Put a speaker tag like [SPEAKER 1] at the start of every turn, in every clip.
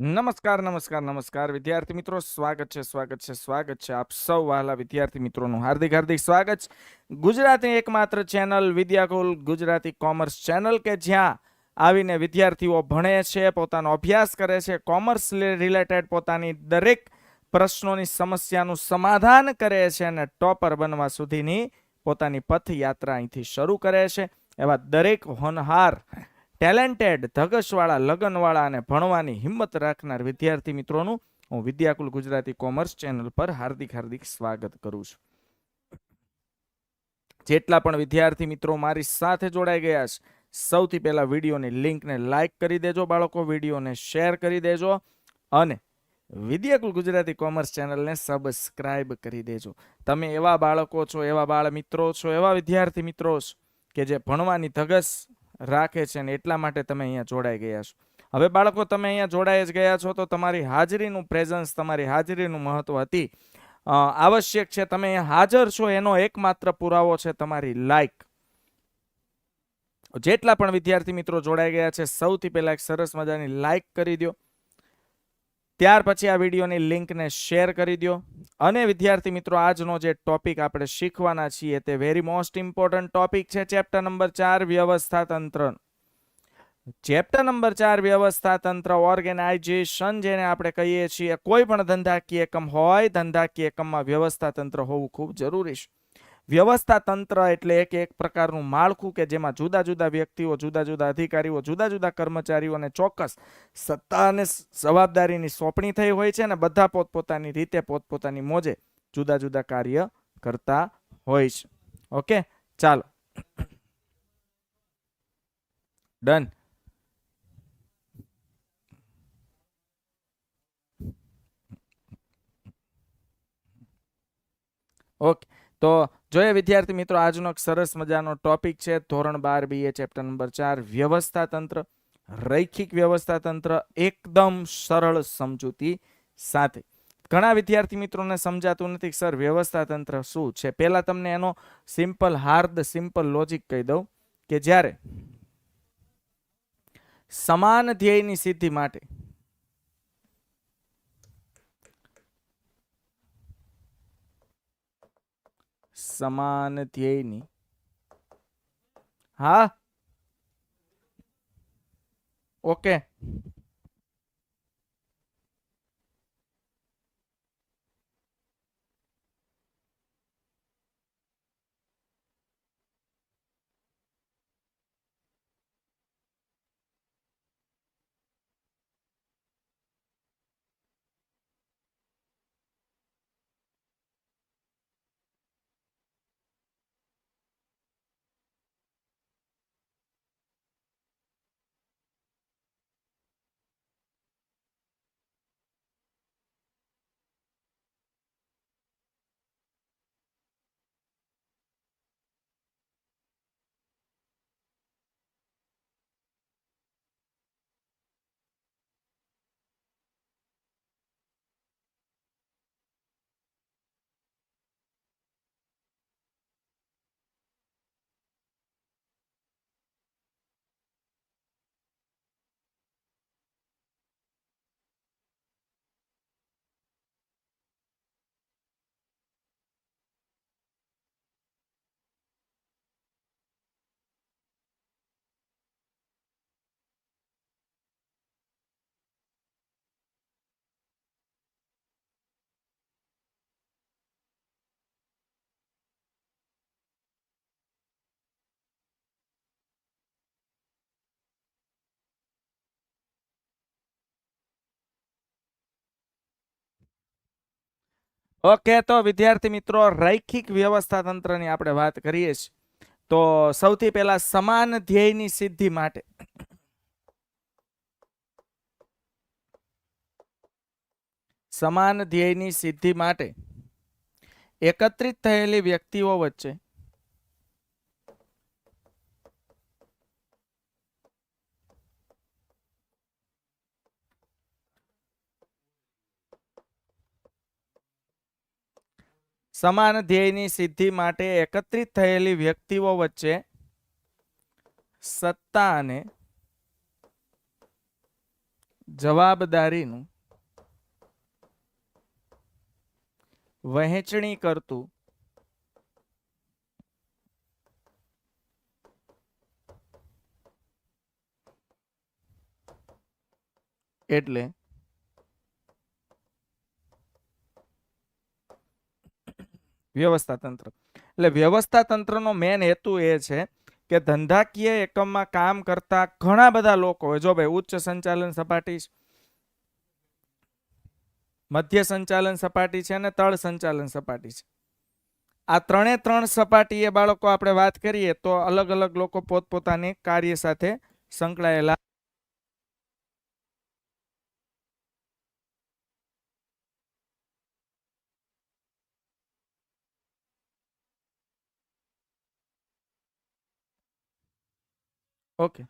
[SPEAKER 1] નમસ્કાર નમસ્કાર નમસ્કાર. વિદ્યાર્થી મિત્રો, સ્વાગત છે સ્વાગત છે સ્વાગત છે આપ સૌ વહાલા વિદ્યાર્થી મિત્રોનું હાર્દિક હાર્દિક સ્વાગત. છે ગુજરાતી એકમાત્ર channel Vidyakul, Gujarati commerce channel કે જ્યાં આવીને વિદ્યાર્થીઓ ભણે છે, પોતાનો અભ્યાસ કરે છે, કોમર્સ રિલેટેડ પોતાની દરેક પ્રશ્નોની સમસ્યાનું સમાધાન કરે છે અને ટોપર બનવા સુધીની પોતાની પથયાત્રા અહીંથી શરૂ કરે છે. એવા દરેક હોનહાર ટેલેન્ટેડ ધગશવાળા, લગનવાળા અને ભણવાની હિંમત રાખનાર વિદ્યાર્થી મિત્રોનું હું વિદ્યાકુલ ગુજરાતી કોમર્સ ચેનલ પર હાર્દિક હાર્દિક સ્વાગત કરું છું. જેટલા પણ વિદ્યાર્થી મિત્રો મારી સાથે જોડાઈ ગયા છે, સૌથી પહેલા વિડીયોની લિંકને લાઇક કરી દેજો બાળકો, વિડીયોને શેર કરી દેજો અને વિદ્યાકુલ ગુજરાતી કોમર્સ ચેનલને સબસ્ક્રાઇબ કરી દેજો. તમે એવા બાળકો છો, એવા બાળ મિત્રો છો, એવા વિદ્યાર્થી મિત્રો છો કે જે ભણવાની ધગસ રાખે છે ને એટલા માટે તમે અહીંયા જોડાઈ ગયા છો. હવે બાળકો, તમે અહીંયા જોડાઈ જ ગયા છો, તો તમારી હાજરીનું પ્રેઝન્સ તમારી હાજરીનું મહત્વ હતી. આવશ્યક છે તમે હાજર છો, એનો એકમાત્ર પુરાવો છે તમારી લાઈક જેટલા પણ વિદ્યાર્થી મિત્રો જોડાઈ ગયા છે, સૌથી પહેલા એક સરસ મજાની લાઈક કરી દો ત્યાર પછી આ વિડીયોની લિંકને શેર કરી દો અને વિદ્યાર્થી મિત્રો, આજનો જે ટોપિક આપણે શીખવાના છીએ તે વેરી મોસ્ટ ઇમ્પોર્ટન્ટ ટોપિક છે ચેપ્ટર નંબર ચાર, વ્યવસ્થા તંત્ર. ચેપ્ટર નંબર ચાર, વ્યવસ્થા તંત્ર ઓર્ગેનાઇઝેશન જેને આપણે કહીએ છીએ, કોઈ પણ ધંધાકીય એકમ હોય, ધંધાકીય એકમમાં વ્યવસ્થા તંત્ર હોવું ખૂબ જરૂરી છે. વ્યવસ્થા તંત્ર એટલે એક એક પ્રકારનું માળખું કે જેમાં જુદા જુદા વ્યક્તિઓ, જુદા જુદા અધિકારીઓ, જુદા જુદા કર્મચારીઓને ચોક્કસ સત્તા અને જવાબદારીની સોંપણી થઈ હોય છે અને બધા પોતપોતાની રીતે પોતપોતાની મોજે જુદા જુદા કાર્ય કરતા હોય છે. ઓકે? ચાલો. ડન. ઓકે. તો જોઈએ વિદ્યાર્થી મિત્રો, આજનો સરસ મજાનો ટોપિક છે, ધોરણ બાર બી એ ચેપ્ટર નંબર ચાર, વ્યવસ્થા તંત્ર. રૈખિક વ્યવસ્થા તંત્ર એકદમ સરળ સમજૂતી સાથે. ઘણા વિદ્યાર્થી મિત્રોને સમજાતું નથી સર, વ્યવસ્થા તંત્ર શું છે? પહેલા તમને એનો સિમ્પલ હાર્દ સિમ્પલ લોજિક કહી દઉં કે જ્યારે સમાન ધ્યેયની સિદ્ધિ માટે સમાન ધ્યેયની હા? ઓકે ઓકે, તો વિદ્યાર્થી મિત્રો, રૈખિક વ્યવસ્થા તંત્રની આપણે વાત કરીએ છીએ. તો સૌથી પહેલા સમાન ધ્યેયની સિદ્ધિ માટે. સમાન ધ્યેયની સિદ્ધિ માટે એકત્રિત થયેલી વ્યક્તિઓ વચ્ચે સમાન ધ્યેયની સિદ્ધિ માટે એકત્રિત થયેલી વ્યક્તિઓ વચ્ચે સત્તા અને જવાબદારીનું વહેંચણી કરતું એટલે વ્યવસ્થા એટલે વ્યવસ્થા મેન હેતુ એ છે કે ધંધાકીય એકમમાં કામ કરતા ઘણા બધા લોકો જો ભાઈ ઉચ્ચ સંચાલન સપાટી મધ્ય સંચાલન સપાટી છે અને તળ સંચાલન સપાટી છે. આ ત્રણે ત્રણ સપાટીએ બાળકો આપણે વાત કરીએ તો અલગ અલગ લોકો પોતપોતાની કાર્ય સાથે સંકળાયેલા ઓકે.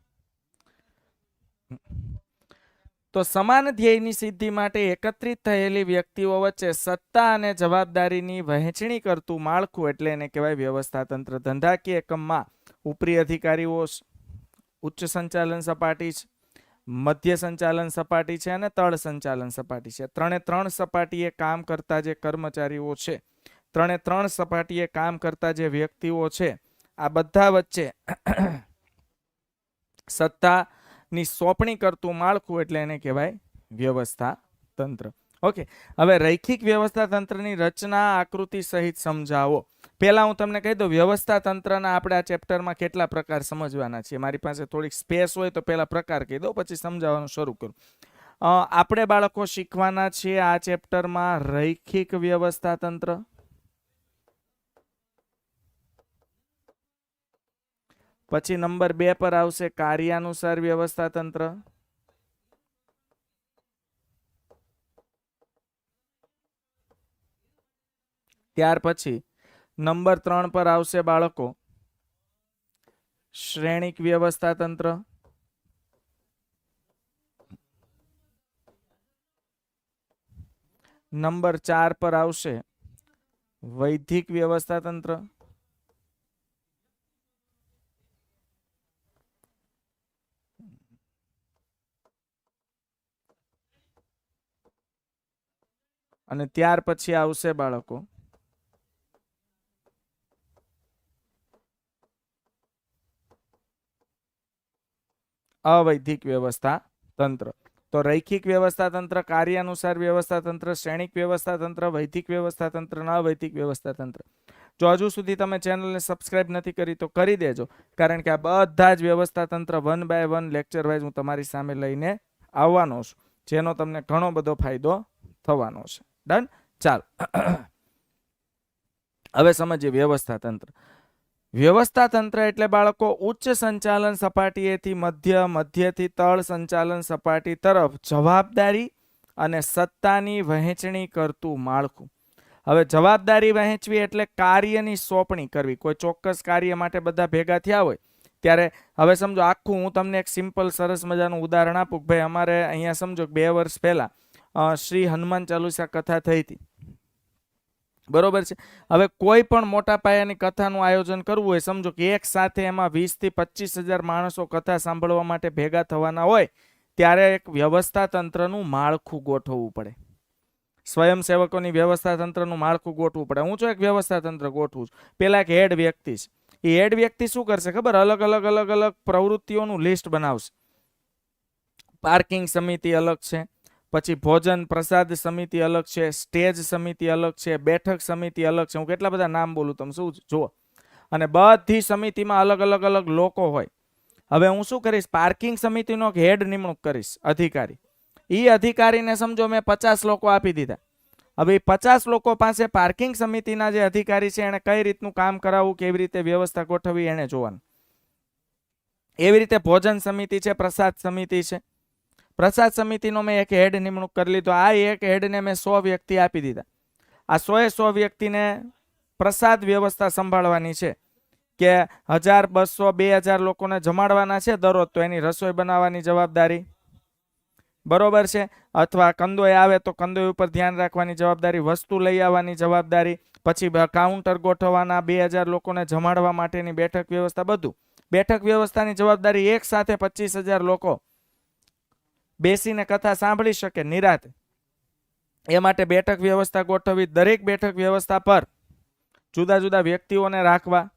[SPEAKER 1] તો સમાન ધ્યેયની સિદ્ધિ માટે એકત્રિત થયેલી વ્યક્તિઓ વચ્ચે સત્તા અને જવાબદારીની વહેંચણી કરતું માળખું એટલે એને કહેવાય વ્યવસ્થા તંત્ર ધંધાકીય એકમમાં ઉપરી અધિકારીઓ ઉચ્ચ સંચાલન સપાટી છે, મધ્ય સંચાલન સપાટી છે અને તળ સંચાલન સપાટી છે. ત્રણે ત્રણ સપાટીએ કામ કરતા જે કર્મચારીઓ છે, ત્રણે ત્રણ સપાટીએ કામ કરતા જે વ્યક્તિઓ છે, આ બધા વચ્ચે સત્તાની સોંપણી કરતું માળખું એટલે એને કહેવાય વ્યવસ્થા તંત્ર. ઓકે, હવે રૈખિક વ્યવસ્થા તંત્રની રચના આકૃતિ સહિત સમજાવો. પહેલાં હું તમને કહી દઉં, વ્યવસ્થા તંત્રના આપણે આ ચેપ્ટરમાં કેટલા પ્રકાર સમજવાના છીએ. મારી પાસે થોડીક સ્પેસ હોય તો પહેલાં પ્રકાર કહી દો પછી સમજાવવાનું શરૂ કરું. આપણે બાળકો શીખવાના છીએ આ ચેપ્ટરમાં રૈખિક વ્યવસ્થા તંત્ર. પછી નંબર બે પર આવશે કાર્યાનુસાર વ્યવસ્થા તંત્ર ત્યાર પછી નંબર ત્રણ પર આવશે બાળકો. શ્રેણિક વ્યવસ્થા તંત્ર નંબર ચાર પર આવશે વૈધિક વ્યવસ્થા તંત્ર અને ત્યાર પછી આવશે બાળકો. અવૈધિક વ્યવસ્થા તંત્ર. તો રૈખિક વ્યવસ્થા તંત્ર કાર્ય અનુસાર વ્યવસ્થા તંત્ર, શ્રેણિક વ્યવસ્થા તંત્ર, વૈધિક વ્યવસ્થા તંત્ર અને અવૈધિક વ્યવસ્થા તંત્ર. જો હજુ સુધી તમે ચેનલને સબસ્ક્રાઇબ નથી કરી તો કરી દેજો, કારણ કે આ બધા જ વ્યવસ્થા તંત્ર one by one lecture wise હું તમારી સામે લઈને આવવાનો છું, જેનો તમને ઘણો બધો ફાયદો થવાનો છે. ડન ચાલ. હવે સમજીએ વ્યવસ્થા તંત્ર. વ્યવસ્થા તંત્ર એટલે બાળકો ઉચ્ચ સંચાલન સપાટીએથી મધ્ય, મધ્યથી તળ સંચાલન સપાટી તરફ જવાબદારી અને સત્તાની વહેંચણી કરતું માળખું. હવે જવાબદારી વહેંચવી એટલે કાર્યની સોંપણી કરવી. કોઈ ચોક્કસ કાર્ય માટે બધા ભેગા થયા હોય, ત્યારે હવે સમજો, આખું હું તમને એક સિમ્પલ સરસ મજાનું ઉદાહરણ આપું ભાઈ અમારે અહીંયા સમજો બે વર્ષ પહેલા શ્રી હનુમાન ચાલીસા કથા થઈ હતી. બરોબર છે? હવે કોઈ પણ મોટા પાયાની કથાનું આયોજન કરવું હોય, સમજો કે એક સાથે એમાં વીસથી પચીસ હજાર માણસો કથા સાંભળવા માટે ભેગા થવાના હોય, ત્યારે એક વ્યવસ્થા તંત્રનું માળખું ગોઠવવું પડે. સ્વયંસેવકોની વ્યવસ્થા તંત્રનું માળખું ગોઠવવું પડે. હું છું એક વ્યવસ્થા તંત્ર ગોઠવું છું. પેલા એક હેડ વ્યક્તિ છે. એ હેડ વ્યક્તિ શું કરશે ખબર? અલગ અલગ અલગ અલગ પ્રવૃત્તિઓનું લિસ્ટ બનાવશે. પાર્કિંગ સમિતિ અલગ છે. પછી ભોજન પ્રસાદ સમિતિ અલગ છે, સ્ટેજ સમિતિ અલગ છે, બેઠક સમિતિ અલગ છે. હું કેટલા બધા નામ બોલું તમે શું જુઓ? અને બધી સમિતિમાં અલગ અલગ અલગ લોકો હોય. હવે હું શું કરીશ? પાર્કિંગ સમિતિનો હેડ નિમણૂક કરીશ, અધિકારી. એ અધિકારીને સમજો, મેં પચાસ લોકો આપી દીધા. હવે પચાસ લોકો પાસે પાર્કિંગ સમિતિના જે અધિકારી છે એને કઈ રીતનું કામ કરાવવું, કેવી રીતે વ્યવસ્થા ગોઠવવી એને જોવાનું. એવી રીતે ભોજન સમિતિ છે, પ્રસાદ સમિતિ છે. પ્રસાદ સમિતિનો મેં એક હેડ નિમણૂક કરી લીધો. આ એક હેડને મેં સો વ્યક્તિ આપી દીધા. આ સોએ સો વ્યક્તિને પ્રસાદ વ્યવસ્થા સંભાળવાની છે કે હજાર બસો બે હજાર લોકોને જમાડવાના છે દરરોજ, તો એની રસોઈ બનાવવાની જવાબદારી. બરોબર છે? અથવા કંદોય આવે તો કંદોય ઉપર ધ્યાન રાખવાની જવાબદારી, વસ્તુ લઈ આવવાની જવાબદારી, પછી કાઉન્ટર ગોઠવવાના બે હજાર લોકોને જમાડવા માટેની બેઠક વ્યવસ્થા બધું. બેઠક વ્યવસ્થાની જવાબદારી એક સાથે પચીસ હજાર લોકો. બેસીને કથા સાંભળી શકે નિરાતે. એ માટે બેઠક વ્યવસ્થા ગોઠવવી, દરેક બેઠક વ્યવસ્થા પર જુદા જુદા વ્યક્તિઓને રાખવા.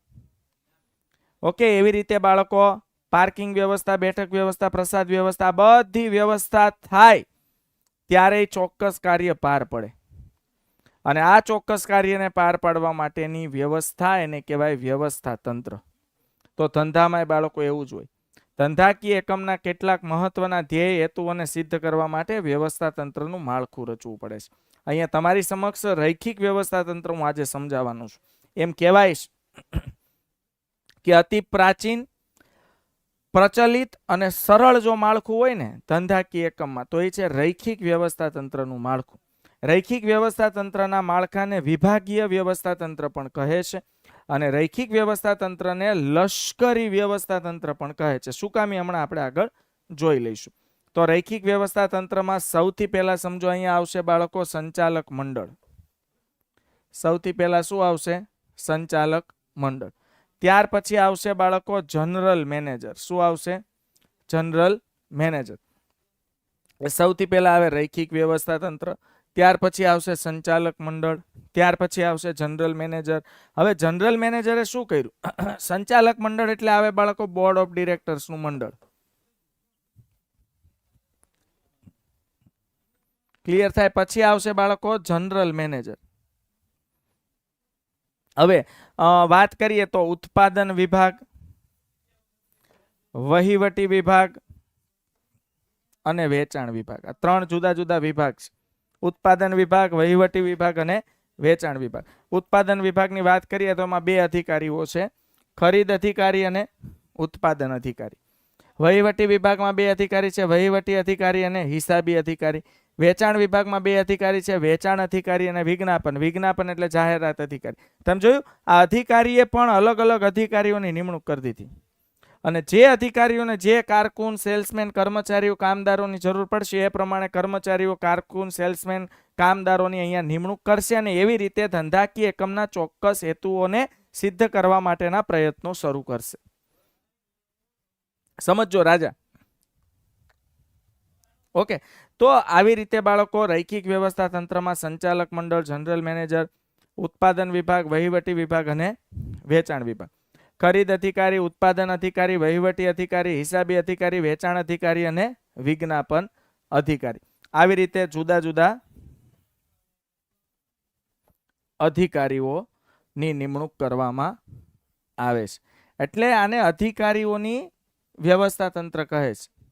[SPEAKER 1] ઓકે, એવી રીતે બાળકો, પાર્કિંગ વ્યવસ્થા, બેઠક વ્યવસ્થા, પ્રસાદ વ્યવસ્થા, બધી વ્યવસ્થા થાય ત્યારે ચોક્કસ કાર્ય પાર પડે. અને આ ચોક્કસ કાર્યને પાર પાડવા માટેની વ્યવસ્થા એને કહેવાય વ્યવસ્થા તંત્ર. તો ધંધામાં બાળકો એવું જ હોય. ધંધાકીય એકમના કેટલાક મહત્વના ધ્યેય, હેતુઓને સિદ્ધ કરવા માટે વ્યવસ્થા તંત્રનું માળખું રચવું પડે છે. અહીંયા તમારી સમક્ષ રૈખિક વ્યવસ્થા તંત્ર હું આજે સમજાવવાનું છું. એમ કહેવાય કે અતિ પ્રાચીન, પ્રચલિત અને સરળ જો માળખું હોય ને ધંધાકીય એકમમાં, તો એ છે રૈખિક વ્યવસ્થા તંત્રનું માળખું. રૈખિક વ્યવસ્થા તંત્રના માળખાને વિભાગીય વ્યવસ્થા તંત્ર પણ કહે છે. અને રૈખિક વ્યવસ્થા તંત્રને લશ્કરી વ્યવસ્થા તંત્ર પણ કહે છે. શું કામ હમણાં આપણે આગળ જોઈ લઈશું. તો રૈખિક વ્યવસ્થા તંત્રમાં સૌથી પહેલા સમજો અહીંયા આવશે બાળકો, સંચાલક મંડળ. સૌથી પહેલા શું આવશે? સંચાલક મંડળ. ત્યાર પછી આવશે બાળકો, જનરલ મેનેજર. શું આવશે? General manager. સૌથી પહેલા આવે રૈખિક વ્યવસ્થા તંત્ર ત્યાર પછી આવશે સંચાલક મંડળ, ત્યાર પછી આવશે જનરલ મેનેજર. હવે જનરલ મેનેજરે શું કર્યું? સંચાલક મંડળ એટલે આવે બાળકો બોર્ડ ઓફ ડિરેક્ટર્સનું મંડળ. ક્લિયર થાય? પછી આવશે બાળકો જનરલ મેનેજર. હવે વાત કરીએ તો ઉત્પાદન વિભાગ, વહીવટી વિભાગ અને વેચાણ વિભાગ. આ ત્રણ જુદા જુદા વિભાગ છે. ઉત્પાદન વિભાગ, વહીવટી વિભાગ અને વેચાણ વિભાગ. ઉત્પાદન વિભાગની વાત કરીએ તો એમાં બે અધિકારીઓ છે. ખરીદ અધિકારી અને ઉત્પાદન અધિકારી. વહીવટી વિભાગમાં બે અધિકારી છે, વહીવટી અધિકારી અને હિસાબી અધિકારી. વેચાણ વિભાગમાં બે અધિકારી છે, વેચાણ અધિકારી અને વિજ્ઞાપન. વિજ્ઞાપન એટલે જાહેરાત અધિકારી. તમે જોયું, આ અધિકારીએ પણ અલગ અલગ અધિકારીઓની નિમણૂક કરી દીધી. અને જે અધિકારીઓને જે કારકુન, સેલ્સમેન, કર્મચારીઓ, કામદારોની જરૂર પડશે, એ પ્રમાણે કર્મચારીઓ, કારકુન, સેલ્સમેન, કામદારોની અહીંયા નિમણૂક કરશે અને એવી રીતે ધંધાકીય એકમના ચોક્કસ હેતુઓને સિદ્ધ કરવા માટેના પ્રયત્નો શરૂ કરશે. સમજો રાજા. ઓકે. તો આવી રીતે બાળકો રૈખિક વ્યવસ્થા તંત્રમાં સંચાલક મંડળ, જનરલ મેનેજર, ઉત્પાદન વિભાગ, વહીવટી વિભાગ અને વેચાણ વિભાગ. ખરીદ અધિકારી, ઉત્પાદન અધિકારી, વહીવટી અધિકારી, હિસાબી અધિકારી, વેચાણ અધિકારી અને વિજ્ઞાપન અધિકારી. આવી રીતે જુદા જુદા અધિકારીઓની નિમણૂક કરવામાં આવે છે. એટલે આને અધિકારીઓની વ્યવસ્થા તંત્ર કહે છે.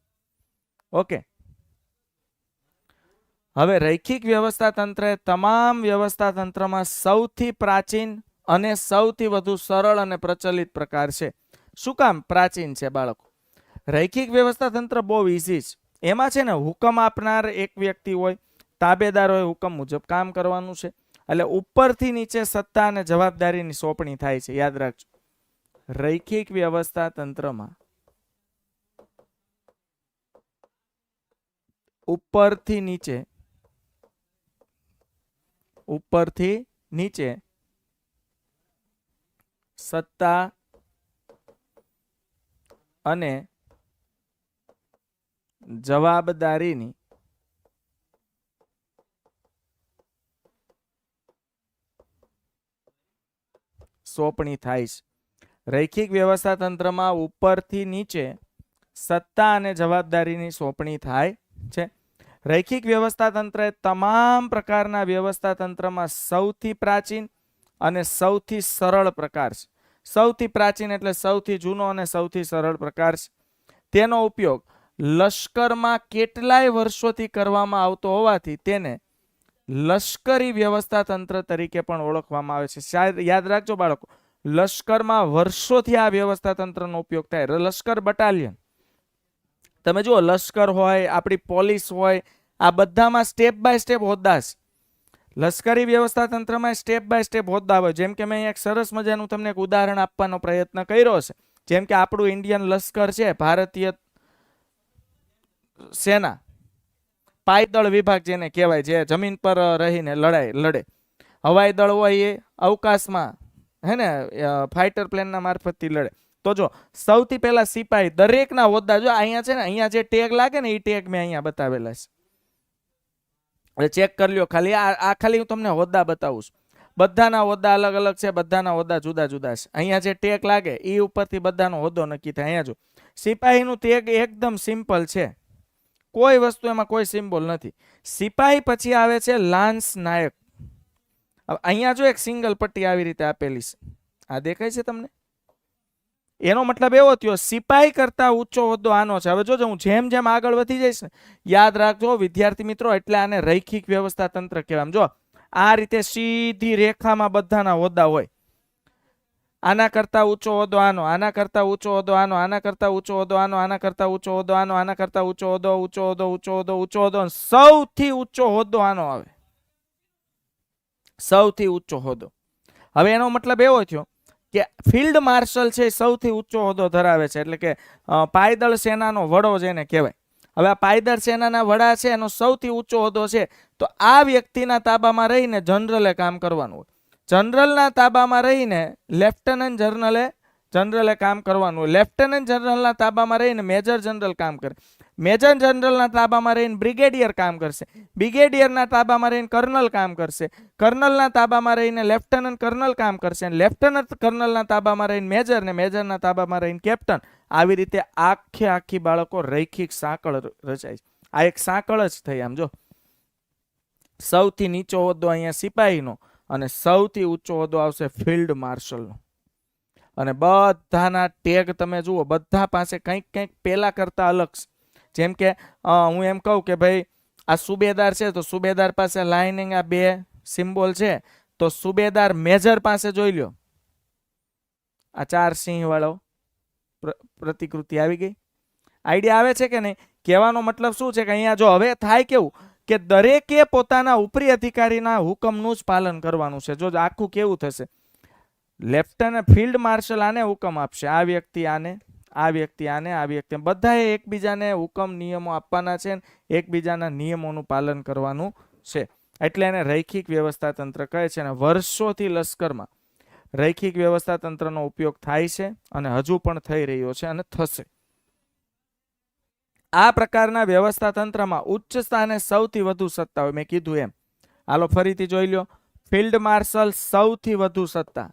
[SPEAKER 1] ઓકે. હવે રૈખિક વ્યવસ્થા તંત્ર તમામ વ્યવસ્થા તંત્રમાં સૌથી પ્રાચીન અને સૌથી વધુ સરળ અને પ્રચલિત પ્રકાર છે. શું કામ પ્રાચીન છે બાળકો? રૈખિક વ્યવસ્થા તંત્ર બહુ ઇઝી છે. એમાં છે ને હુકમ આપનાર એક વ્યક્તિ હોય, તાબેદાર હોય, હુકમ મુજબ કામ કરવાનું છે. એટલે ઉપરથી નીચે સત્તા અને જવાબદારીની સોંપણી થાય છે. યાદ રાખજો. રૈખિક વ્યવસ્થા તંત્રમાં ઉપરથી નીચે ઉપરથી નીચે સત્તા અને જવાબદારીની સોંપણી થાય છે. રૈખિક વ્યવસ્થા તંત્રમાં ઉપરથી નીચે સત્તા અને જવાબદારીની સોંપણી થાય છે. રૈખિક વ્યવસ્થા તંત્ર એ તમામ પ્રકારના વ્યવસ્થા તંત્રમાં સૌથી પ્રાચીન અને સૌથી સરળ પ્રકાર છે. સૌથી પ્રાચીન એટલે સૌથી જૂનો અને સૌથી સરળ પ્રકાર છે. તેનો ઉપયોગ લશ્કરમાં કેટલાય વર્ષોથી કરવામાં આવતો હોવાથી તેને લશ્કરી વ્યવસ્થા તંત્ર તરીકે પણ ઓળખવામાં આવે છે. શાયદ યાદ રાખજો બાળકો, લશ્કરમાં વર્ષોથી આ વ્યવસ્થા તંત્રનો ઉપયોગ થાય. લશ્કર બટાલિયન. તમે જુઓ, લશ્કર હોય, આપણી પોલીસ હોય, આ બધામાં સ્ટેપ બાય સ્ટેપ હોદ્દા છે. લશ્કરી વ્યવસ્થા તંત્રમાં સ્ટેપ બાય સ્ટેપ હોદ્દા હોય જેમ કે મેં એક સરસ મજાનું તમને એક ઉદાહરણ આપવાનો પ્રયત્ન કર્યો છે. જેમ કે આપણું ઇન્ડિયન લશ્કર છે, ભારતીય સેના, પાયદળ વિભાગ જેને કહેવાય, જે જમીન પર રહીને લડાઈ, લડે. હવાઈ દળ હોય એ અવકાશમાં, હે ને ફાઇટર પ્લેનના મારફતથી લડે. તો જો, સૌથી પહેલા સિપાહી દરેકના હોદ્દા, જો અહીંયા છે ને, અહીંયા જે ટેગ લાગે ને, એ ટેગ મેં અહીંયા બતાવેલા છે. ચેક કરી લ્યો. ખાલી આ આ ખાલી હું તમને હોદ્દા બતાવું છું. બધાના હોદ્દા અલગ અલગ છે, બધાના હોદ્દા જુદા જુદા છે. અહીંયા જે ટેક લાગે એ ઉપરથી બધાનો હોદ્દો નક્કી થાય. અહીંયા જો, સિપાહીનું ટેક એકદમ સિમ્પલ છે. કોઈ વસ્તુ એમાં કોઈ સિમ્બોલ નથી. સિપાહી પછી આવે છે લાન્સ નાયક. અહીંયા જો એક સિંગલ પટ્ટી આવી રીતે આપેલી છે. આ દેખાય છે તમને? એનો મતલબ એવો થયો સિપાહી કરતા ઊંચો હોદ્દો આનો છે. હવે જોજો, હું જેમ જેમ આગળ વધી જઈશ ને યાદ રાખજો, વિદ્યાર્થી મિત્રો, એટલે આને રૈખિક વ્યવસ્થા તંત્ર કહેવાય. જો, આ રીતે સીધી રેખામાં બધાના હોદ્દા હોય. આના કરતા ઊંચો હોદ્દો આનો, આના કરતા ઊંચો હોદ્દો આનો, આના કરતા ઊંચો હોદ્દો આનો, આના કરતા ઊંચો હોદ્દો આનો, આના કરતા ઊંચો હોદ્દો ઊંચો હોદ્દો ઊંચો હોદ્દો ઊંચો હોદ્દો સૌથી ઊંચો હોદ્દો આનો આવે. સૌથી ઊંચો હોદ્દો. હવે એનો મતલબ એવો થયો કે ફિલ્ડ માર્શલ છે સૌથી ઊંચો હોદ્દો ધરાવે છે. એટલે કે પાયદળ સેનાનો વડો જેને કહેવાય. હવે આ પાયદળ સેનાના વડા છે, એનો સૌથી ઊંચો હોદ્દો છે. તો આ વ્યક્તિના તાબામાં રહીને જનરલે કામ કરવાનું હોય. જનરલના તાબામાં રહીને લેફ્ટનન્ટ જનરલે જનરલે કામ કરવાનું લેફ્ટનન્ટ જનરલના તાબામાં રહીને મેજર જનરલ કામ કરે. મેજર જનરલના તાબામાં રહીને બ્રિગેડિયર કામ કરશે. બ્રિગેડિયરના તાબામાં રહીને કર્નલ કામ કરશે. કર્નલના તાબામાં રહીને લેફ્ટનન્ટ કર્નલ કામ કરશે. અને લેફ્ટનન્ટ કર્નલના તાબામાં રહીને મેજર ને મેજરના તાબામાં રહીને કેપ્ટન આવી રીતે આખે આખી બાળકો રૈખિક સાંકળ રચાય છે. આ એક સાંકળ જ થઈ આમ જો. સૌથી નીચો હોદ્દો અહીંયા સિપાહીનો અને સૌથી ઊંચો હોદ્દો આવશે ફિલ્ડ માર્શલનો અને બધાના ટેગ તમે જુઓ, બધા પાસે કંઈક કંઈક પેલા કરતાં અલગ જેમ કે હું એમ કહું કે ભાઈ, આ સુબેદાર છે તો સુબેદાર પાસે લાઇનિંગ આ બે સિમ્બોલ છે, તો સુબેદાર મેજર પાસે જોઈ લ્યો. આ ચાર સિંહવાળો પ્ર- પ્રતિકૃતિ આવી ગઈ. આઈડિયા આવે છે કે નહીં? કહેવાનો મતલબ શું છે કે અહીંયા જો હવે થાય કેવું? કે દરેકે પોતાના ઉપરી અધિકારીના હુકમનું જ પાલન કરવાનું છે. જો આખું કેવું થશે? લેફ્ટનન્ટ ફિલ્ડ માર્શલ આને હુકમ આપશે. આ વ્યક્તિ આને, આ વ્યક્તિ આને, આ વ્યક્તિ બધાએ એકબીજાને હુકમ, નિયમો આપવાના છે એકબીજાના નિયમોનું પાલન કરવાનું છે. એટલે એને રૈખિક વ્યવસ્થા તંત્ર કહે છે અને વર્ષોથી લશ્કરમાં રૈખિક વ્યવસ્થા તંત્રનો ઉપયોગ થાય છે અને હજુ પણ થઈ રહ્યો છે અને થશે. આ પ્રકારના વ્યવસ્થા તંત્રમાં ઉચ્ચ સ્થાને સૌથી વધુ સત્તા હોય. મેં કીધું એમ. હાલો, ફરીથી જોઈ લો ફિલ્ડ માર્શલ સૌથી વધુ સત્તા.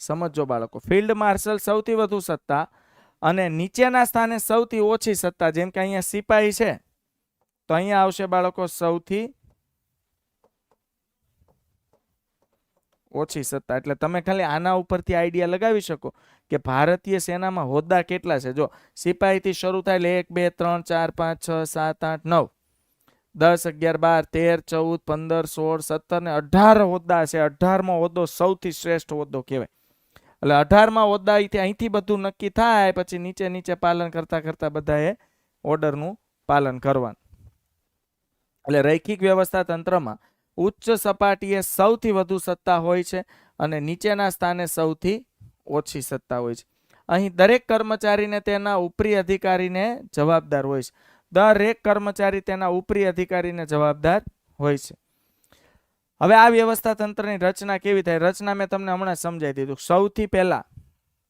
[SPEAKER 1] સમજો બાળકો. ફિલ્ડ માર્શલ સૌથી વધુ સત્તા અને નીચેના સ્થાને સૌથી ઓછી સત્તા, જેમ કે અહીંયા સિપાહી છે, તો અહીંયા આવશે બાળકો સૌથી ઓછી સત્તા. એટલે તમે ખાલી આના ઉપરથી આઈડિયા લગાવી શકો કે ભારતીય સેનામાં હોદ્દા કેટલા છે. જો સિપાહીથી શરૂ થાય એટલે એક, બે, ત્રણ, ચાર, પાંચ, છ, સાત, આઠ, નવ, દસ, અગિયાર, બાર, તેર, ચૌદ, પંદર, સોળ, સત્તર ને અઢાર હોદ્દા છે. અઢારમો હોદ્દો સૌથી શ્રેષ્ઠ હોદ્દો કહેવાય. એટલે અઢારમાં હોદ્દા અહીંથી અહીંથી બધું નક્કી થાય, પછી નીચે નીચે પાલન કરતા કરતા બધાએ ઓર્ડરનું પાલન કરવાનું. એટલે રૈખિક વ્યવસ્થા તંત્રમાં ઉચ્ચ સપાટીએ સૌથી વધુ સત્તા હોય છે અને નીચેના સ્થાને સૌથી ઓછી સત્તા હોય છે. અહીં દરેક કર્મચારીને તેના ઉપરી અધિકારીને જવાબદાર હોય છે. દરેક કર્મચારી તેના ઉપરી અધિકારીને જવાબદાર હોય છે. હવે આ વ્યવસ્થા તંત્રની રચના કેવી થાય? રચના મેં તમને હમણાં સમજાવી દીધું. સૌથી પહેલા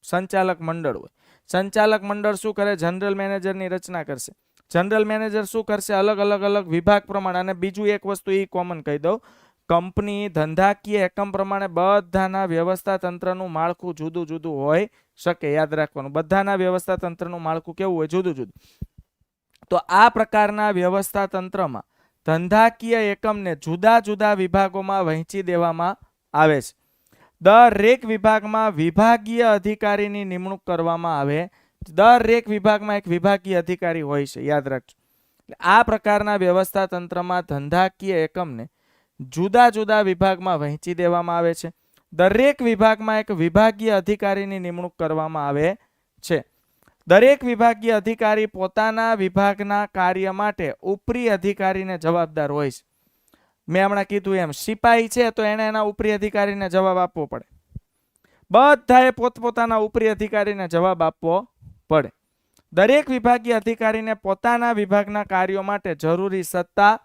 [SPEAKER 1] સંચાલક મંડળ હોય. સંચાલક મંડળ શું કરે? જનરલ મેનેજરની રચના કરશે. જનરલ મેનેજર શું કરશે? અલગ અલગ અલગ વિભાગ પ્રમાણે. અને બીજું એક વસ્તુ એ કોમન કહી દઉં. કંપની ધંધાકીય એકમ પ્રમાણે બધાના વ્યવસ્થા તંત્રનું માળખું જુદું જુદું હોય શકે. યાદ રાખવાનું. બધાના વ્યવસ્થા તંત્રનું માળખું કેવું હોય? જુદું જુદું. તો આ પ્રકારના વ્યવસ્થા તંત્રમાં ધંધાકીય એકમને જુદા જુદા વિભાગોમાં વહેંચી દેવામાં આવે છે. દરેક વિભાગમાં વિભાગીય અધિકારીની નિમણૂક કરવામાં આવે. દરેક વિભાગમાં એક વિભાગીય અધિકારી હોય છે, યાદ રાખજો. આ પ્રકારના વ્યવસ્થા તંત્રમાં ધંધાકીય એકમને જુદા જુદા વિભાગમાં વહેંચી દેવામાં આવે છે. દરેક વિભાગમાં એક વિભાગીય અધિકારીની નિમણૂક કરવામાં આવે છે. દરેક વિભાગીય અધિકારી પોતાના વિભાગના કાર્ય માટે ઉપરી અધિકારીને જવાબદાર હોય છે. મેં હમણાં કીધું એમ સિપાહી છે તો એને એના ઉપરી અધિકારીને જવાબ આપવો પડે. બધાએ પોતપોતાના ઉપરી અધિકારીને જવાબ આપવો પડે. દરેક વિભાગીય અધિકારીને પોતાના વિભાગના કાર્યો માટે જરૂરી સત્તા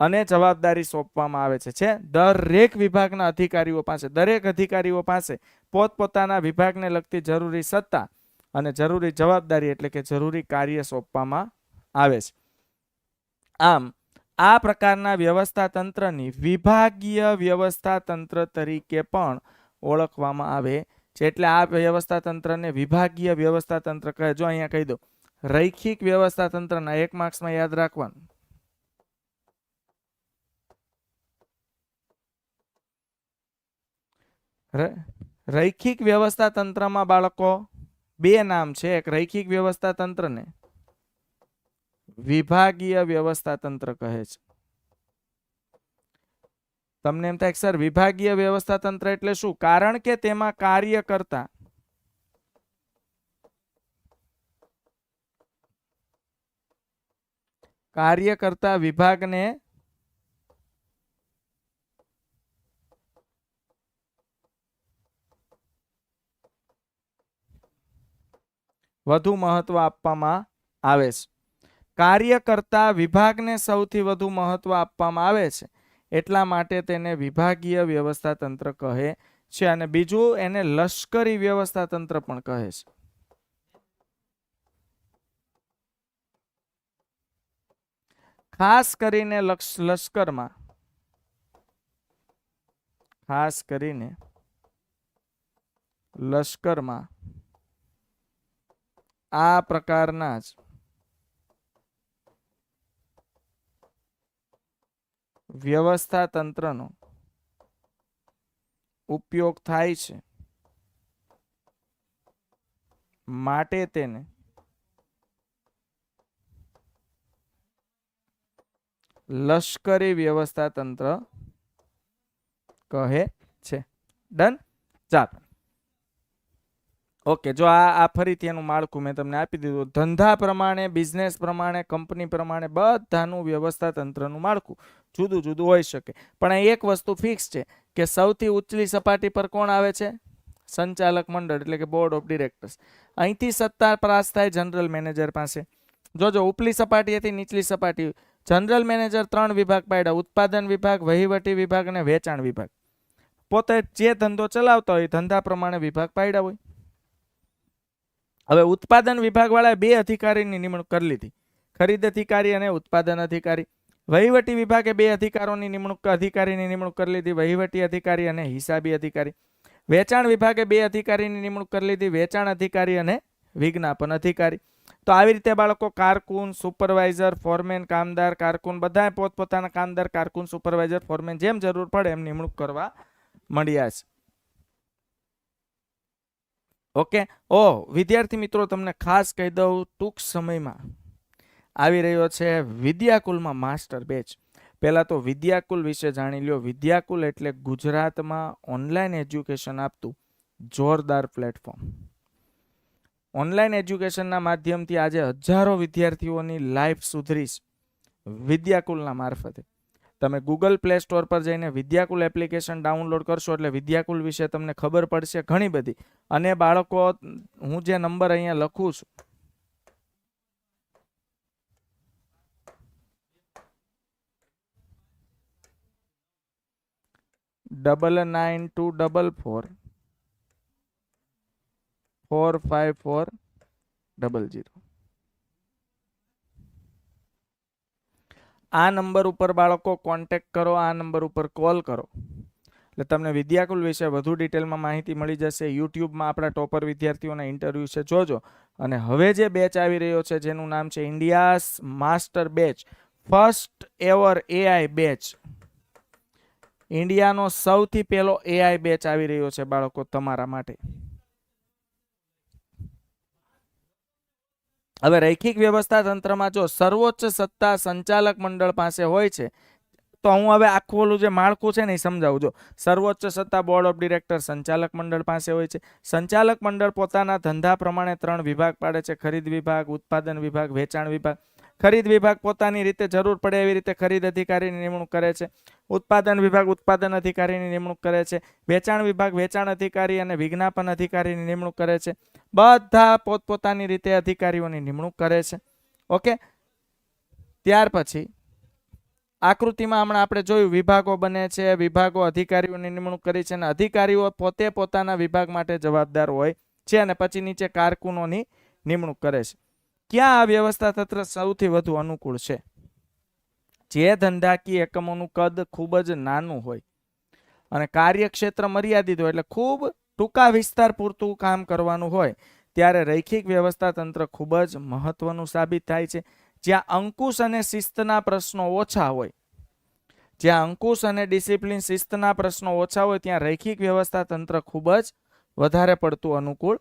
[SPEAKER 1] અને જવાબદારી સોંપવામાં આવે છે. છે? દરેક વિભાગના અધિકારીઓ પાસે, દરેક અધિકારીઓ પાસે પોતપોતાના વિભાગને લગતી જરૂરી સત્તા અને જરૂરી જવાબદારી એટલે કે જરૂરી કાર્ય સોંપવામાં આવે છે. આમ, આ પ્રકારના વ્યવસ્થા તંત્રની વિભાગીય વ્યવસ્થા તંત્ર તરીકે પણ ઓળખવામાં આવે છે. એટલે આ વ્યવસ્થા તંત્રને વિભાગીય વ્યવસ્થા તંત્ર કહે, જો અહીંયા કહી દો રૈખિક વ્યવસ્થા તંત્રના એક માર્ક્સમાં યાદ રાખવાનું. રૈખિક વ્યવસ્થા તંત્રમાં બાળકો બે નામ છે, એક રૈખિક વ્યવસ્થા તંત્રને વિભાગીય વ્યવસ્થા તંત્ર કહે છે. તમને એમ થાય સર, વિભાગીય વ્યવસ્થા તંત્ર એટલે શું? કારણ કે તેમાં કાર્ય કરતા. કાર્ય કરતા વિભાગને વધુ મહત્વ આપવામાં આવે છે. કાર્ય કરતા વિભાગને સૌથી વધુ મહત્વ આપવામાં આવે છે. એટલા માટે તેને વિભાગીય વ્યવસ્થા તંત્ર કહે છે અને બીજું એને લશ્કરી વ્યવસ્થા તંત્ર પણ કહે છે. ખાસ કરીને લશ્કરમાં. ખાસ કરીને લશ્કરમાં. આ પ્રકારના જ વ્યવસ્થા તંત્રનો ઉપયોગ થાય છે માટે તેને લશ્કરી વ્યવસ્થા તંત્ર કહે છે. ડન. ચાલો. ઓકે જો આ આ ફરીથી એનું માળખું મેં તમને આપી દીધું. ધંધા પ્રમાણે બિઝનેસ પ્રમાણે કંપની પ્રમાણે બધાનું વ્યવસ્થા તંત્રનું માળખું જુદું જુદું હોઈ શકે. પણ અહીં એક વસ્તુ ફિક્સ છે કે સૌથી ઉચલી સપાટી પર કોણ આવે છે? સંચાલક મંડળ, એટલે કે બોર્ડ ઓફ ડિરેક્ટર્સ અહીંથી સત્તા પ્રાસ થાય જનરલ મેનેજર પાસે. જોજો ઉપલી સપાટીએથી નીચલી સપાટી જનરલ મેનેજર ત્રણ વિભાગ પાડ્યા. ઉત્પાદન વિભાગ, વહીવટી વિભાગ અને વેચાણ વિભાગ. પોતે જે ધંધો ચલાવતા હોય ધંધા પ્રમાણે વિભાગ પાડ્યા હોય. હવે ઉત્પાદન વિભાગ વાળાએ બે અધિકારીની નિમણૂક કરી લીધી. ખરીદ અધિકારી અને ઉત્પાદન અધિકારી. વહીવટી વિભાગે બે અધિકારોની નિમણૂક, અધિકારીની નિમણૂક કરી લીધી, વહીવટી અધિકારી અને હિસાબી અધિકારી. વેચાણ વિભાગે બે અધિકારીની નિમણૂક કરી લીધી, વેચાણ અધિકારી અને વિજ્ઞાપન અધિકારી. તો આવી રીતે બાળકો કારકુન, સુપરવાઇઝર, ફોરમેન, કામદાર, કારકુન બધા પોતપોતાના કામદાર, કારકુન, સુપરવાઇઝર, ફોરમેન જેમ જરૂર પડે એમ નિમણૂક કરવા મળ્યા છે. ઓકે? ઓ, વિદ્યાર્થી મિત્રો, તમને ખાસ કહી દઉં, ટૂંક સમયમાં આવી રહ્યો છે વિદ્યાકુલમાં માસ્ટર બેચ. પહેલાં તો વિદ્યાકુલ વિશે જાણી લ્યો. વિદ્યાકુલ એટલે ગુજરાતમાં ઓનલાઈન એજ્યુકેશન આપતું જોરદાર પ્લેટફોર્મ. ઓનલાઈન એજ્યુકેશનના માધ્યમથી આજે હજારો વિદ્યાર્થીઓની લાઈફ સુધરીશ વિદ્યાકુલના મારફતે. તમે ગૂગલ પ્લે સ્ટોર પર જઈને વિદ્યાકુલ એપ્લિકેશન ડાઉનલોડ કરશો એટલે વિદ્યાકુલ વિશે તમને ખબર પડશે ઘણી બધી. અને બાળકો, હું જે નંબર અહીંયા લખું છું. Double nine two double four four five four double zero આ નંબર ઉપર બાળકો કોન્ટેક્ટ કરો, આ નંબર ઉપર કોલ કરો. એટલે તમને વિદ્યાકુલ વિશે વધુ ડિટેલમાં માહિતી મળી જશે. યુટ્યુબમાં આપણા ટોપર વિદ્યાર્થીઓના ઇન્ટરવ્યૂ છે, જોજો. અને હવે જે બેચ આવી રહ્યો છે, જેનું નામ છે India's master batch first ever AI batch ઇન્ડિયાનો સૌથી પહેલો એઆઈ બેચ આવી રહ્યો છે બાળકો તમારા માટે. હવે રૈખિક વ્યવસ્થા તંત્રમાં જો સર્વોચ્ચ સત્તા સંચાલક મંડળ પાસે હોય છે, તો હું હવે આખું ઓલું જે માળખું છે ને એ સમજાવું. જો સર્વોચ્ચ સત્તા બોર્ડ ઓફ ડિરેક્ટર સંચાલક મંડળ પાસે હોય છે, સંચાલક મંડળ પોતાના ધંધા પ્રમાણે ત્રણ વિભાગ પાડે છે, ખરીદ વિભાગ, ઉત્પાદન વિભાગ, વેચાણ વિભાગ. ખરીદ વિભાગ પોતાની રીતે જરૂર પડે એવી રીતે ખરીદ અધિકારીની નિમણૂક કરે છે. ઉત્પાદન વિભાગ ઉત્પાદન અધિકારીની નિમણૂક કરે છે. વેચાણ વિભાગ વેચાણ અધિકારી અને વિજ્ઞાપન અધિકારીની નિમણૂક કરે છે. બધા પોતપોતાની રીતે અધિકારીઓની નિમણૂક કરે છે. ઓકે? ત્યાર પછી આકૃતિમાં હમણાં આપણે જોયું વિભાગો બને છે, વિભાગો અધિકારીઓની નિમણૂક કરી છે અને અધિકારીઓ પોતે પોતાના વિભાગ માટે જવાબદાર હોય છે અને પછી નીચે કારકુનોની નિમણૂક કરે છે. ક્યાં આ વ્યવસ્થા તંત્ર સૌથી વધુ અનુકૂળ છે? જે ધંધાકીય એકમોનું કદ ખૂબ જ નાનું હોય અને કાર્યક્ષેત્ર મર્યાદિત હોય એટલે ખૂબ ટૂંકા વિસ્તાર પૂરતું કામ કરવાનું હોય, ત્યારે રૈખિક વ્યવસ્થા તંત્ર ખૂબ જ મહત્વનું સાબિત થાય છે. જ્યાં અંકુશ અને શિસ્તના પ્રશ્નો ઓછા હોય, જ્યાં અંકુશ અને ડિસિપ્લિન શિસ્તના પ્રશ્નો ઓછા હોય, ત્યાં રૈખિક વ્યવસ્થા તંત્ર ખૂબ જ વધારે પડતું અનુકૂળ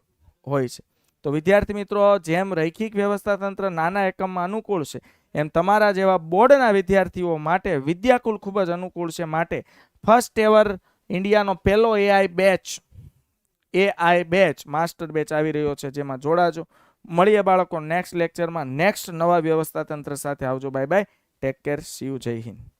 [SPEAKER 1] હોય છે. તો વિદ્યાર્થી મિત્રો, જેમ રૈખિક વ્યવસ્થા તંત્ર નાના એકમમાં અનુકૂળ છે, એમ તમારા જેવા બોર્ડના વિદ્યાર્થીઓ માટે વિદ્યાકુલ ખૂબ જ અનુકૂળ છે માટે ફર્સ્ટ એવર ઇન્ડિયાનો પહેલો AI batch AI batch master batch આવી રહ્યો છે, જેમાં જોડાજો. મળીએ બાળકો નેક્સ્ટ લેક્ચરમાં નેક્સ્ટ નવા વ્યવસ્થા તંત્ર સાથે આવજો. Bye bye take care see you જય હિન્દ